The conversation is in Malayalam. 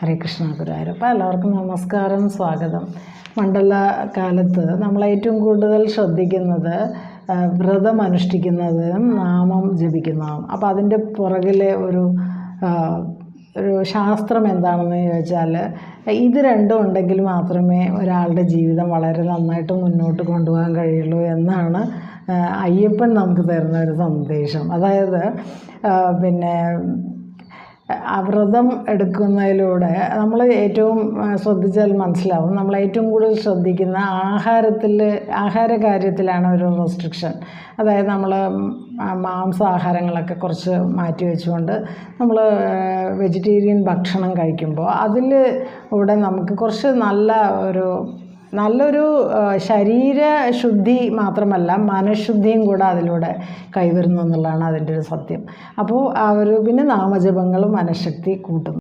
ഹരേ കൃഷ്ണ ഗുരുവായൂരപ്പ എല്ലാവർക്കും നമസ്കാരം സ്വാഗതം. മണ്ഡല കാലത്ത് നമ്മൾ ഏറ്റവും കൂടുതൽ ശ്രദ്ധിക്കുന്നത് വ്രതം അനുഷ്ഠിക്കുന്നതും നാമം ജപിക്കുന്നതും. അപ്പോൾ അതിന്റെ പുറകിലെ ഒരു ഒരു ശാസ്ത്രം എന്താണെന്ന് ചോദിച്ചാൽ ഇത് രണ്ടും ഉണ്ടെങ്കിൽ മാത്രമേ ഒരാളുടെ ജീവിതം വളരെ നന്നായിട്ട് മുന്നോട്ട് കൊണ്ടുപോകാൻ കഴിയുള്ളൂ എന്നാണ് അയ്യപ്പൻ നമുക്ക് തരുന്ന ഒരു സന്ദേശം. അതായത് പിന്നെ വ്രതം എടുക്കുന്നതിലൂടെ നമ്മൾ ഏറ്റവും ശ്രദ്ധിച്ചാൽ മനസ്സിലാവും. നമ്മൾ ഏറ്റവും കൂടുതൽ ശ്രദ്ധിക്കുന്ന ആഹാരത്തിൽ ആഹാര കാര്യത്തിലാണ് ഒരു റെസ്ട്രിക്ഷൻ അതായത് നമ്മൾ മാംസാഹാരങ്ങളൊക്കെ കുറച്ച് മാറ്റി വെച്ചുകൊണ്ട് നമ്മൾ വെജിറ്റേറിയൻ ഭക്ഷണം കഴിക്കുമ്പോൾ അതിൽ ഇവിടെ നമുക്ക് കുറച്ച് നല്ല ഒരു നല്ലൊരു ശരീര ശുദ്ധി മാത്രമല്ല മനഃശുദ്ധിയും കൂടെ അതിലൂടെ കൈവരുന്നു എന്നുള്ളതാണ് അതിന്റെ ഒരു സത്യം. അപ്പോൾ ആ ഒരു പിന്നെ നാമജപങ്ങളും മനഃശക്തി കൂട്ടുന്നു.